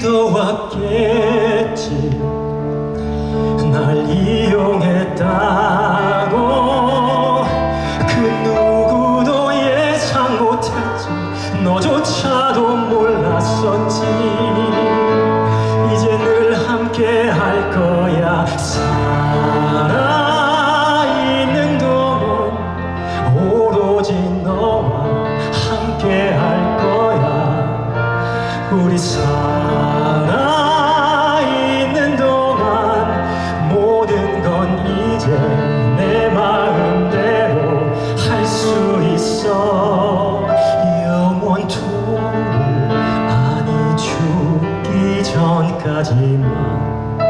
믿어왔겠지. 날 이용했다고. 그 누구도 예상 못했지. 너조차도 몰랐었지. 이제 늘 함께 할 거야. 살아있는 동안 오로지 너와 함께 할 거야. 우리 살 이제 내 마음대로 할 수 있어. 영원토록 아니 죽기 전까지만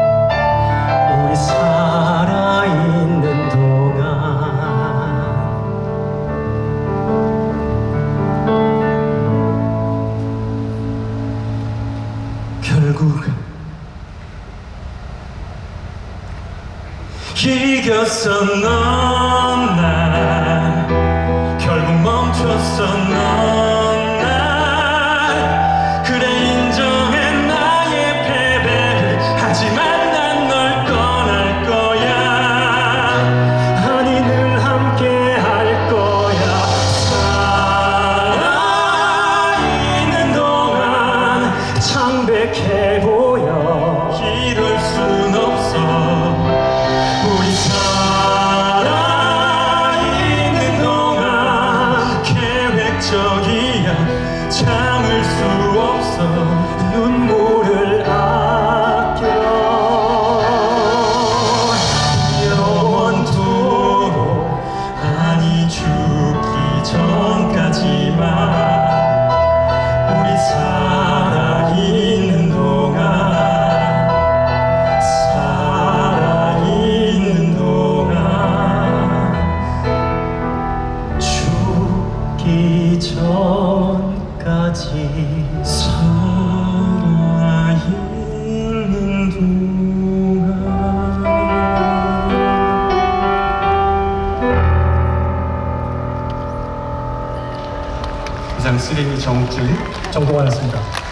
우리 살아있는 동안 결국 이겼어 넌날 결국 멈췄어 넌날 그래 인정해 나의 패배를 하지만 난 널 떠날 거야. 아니 늘 함께 할 거야. 살아있는 동안 창백해 보 죽기 전까지만 우리 살아있는 동안 살아있는 동안 죽기 전까지 이상 쓰레기 정욱준 정동환이었습니다.